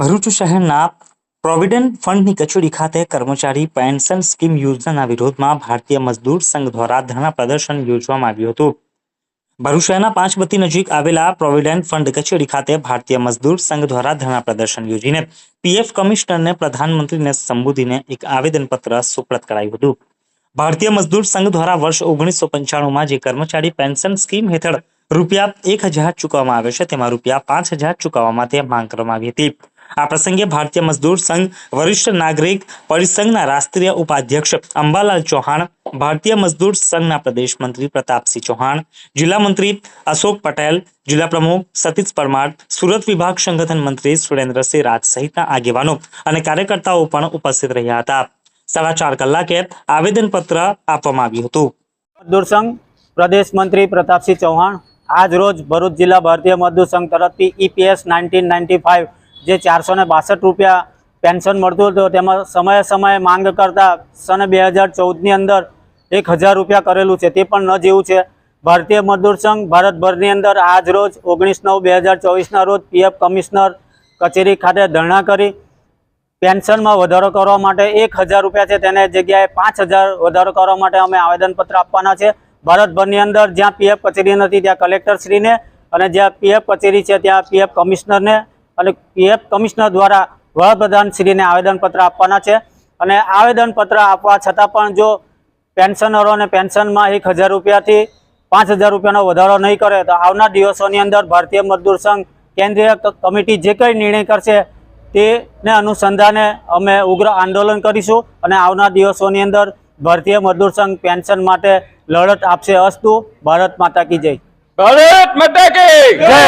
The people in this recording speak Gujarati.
ભરૂચ શહેરના પ્રોવિડન્ટ ફંડની કચેરી ખાતે કર્મચારી પેન્શન સ્કીમ યોજનાના વિરોધમાં ભારતીય મજદૂર સંઘ દ્વારા ધરણા પ્રદર્શન યોજવામાં આવ્યું હતું. ભરૂચ શહેરના પાંચબત્તી નજીક આવેલા પ્રોવિડન્ટ ફંડ કચેરી ખાતે ભારતીય મજદૂર સંઘ દ્વારા ધરણા પ્રદર્શન યોજીને પીએફ કમિશનરને પ્રધાનમંત્રીને સંબોધીને એક આવેદનપત્ર સુપ્રત કરાયું હતું. ભારતીય મજદૂર સંઘ દ્વારા વર્ષ ઓગણીસો પંચાણુંમાં જે કર્મચારી પેન્શન સ્કીમ હેઠળ રૂપિયા એક હજાર ચૂકવવામાં આવે છે, તેમાં રૂપિયા પાંચ હજાર ચૂકવવા માટે માંગ કરવામાં આવી હતી. આ પ્રસંગે ભારતીય મજદૂર સંઘ, વરિષ્ઠ નાગરિક પરિસંઘના રાષ્ટ્રીય ઉપાધ્યક્ષ અંબાલાલ ચૌહાણ, ભારતીય મજદૂર સંઘના પ્રદેશ મંત્રી પ્રતાપસિંહ ચૌહાણ, જિલ્લા મંત્રી અશોક પટેલ, જિલ્લા પ્રમુખ સતીશ પરમાર, સુરત વિભાગ સંગઠન મંત્રી સુરેન્દ્રસિંહ રાજ સહિતના આગેવાનો અને કાર્યકર્તાઓ પણ ઉપસ્થિત રહ્યા હતા. સાડા ચાર કલાકે આવેદનપત્ર આપવામાં આવ્યું હતું. મજદૂર સંઘ, પ્રદેશ મંત્રી પ્રતાપસિંહ ચૌહાણ આજ રોજ ભરૂચ જિલ્લા ભારતીય મજદૂર સંઘ તરફથી ઈપીએસ નાઇન્ટીન નાઇન્ટી ફાઇવ જે ચારસો ને બાસઠ રૂપિયા પેન્શન મળતું હતું, તેમાં સમયે સમયે માંગ કરતા સને બે હજાર ચૌદની અંદર એક હજાર રૂપિયા કરેલું છે. તે પણ ન જેવું છે. ભારતીય મજદૂર સંઘ ભારતભરની અંદર આજ રોજ ઓગણીસ નવ બે હજાર ચોવીસના રોજ પીએફ કમિશનર કચેરી ખાતે ધરણા કરી પેન્શનમાં વધારો કરવા માટે એક હજાર રૂપિયા છે. તેને જગ્યાએ પાંચ હજાર વધારો કરવા માટે અમે આવેદનપત્ર આપવાના છે. ભારતભરની અંદર જ્યાં પીએફ કચેરી નથી, ત્યાં કલેક્ટરશ્રીને અને જ્યાં પીએફ કચેરી છે, ત્યાં પીએફ કમિશનરને અને પીએફ કમિશનર દ્વારા વડાપ્રધાનશ્રીને આવેદનપત્ર આપવાના છે. અને આવેદનપત્ર આપવા છતાં પણ જો પેન્શનરોને પેન્શનમાં એક હજાર રૂપિયાથી પાંચ હજાર રૂપિયાનો વધારો નહીં કરે તો આવનાર દિવસોની અંદર ભારતીય મજદૂર સંઘ કેન્દ્રીય કમિટી જે કંઈ નિર્ણય કરશે તેને અનુસંધાને અમે ઉગ્ર આંદોલન કરીશું અને આવનાર દિવસોની અંદર ભારતીય મજદૂર સંઘ પેન્શન માટે લડત આપશે અસ્તુ. ભારત માતા કી જય. ભારત માતા કી જય!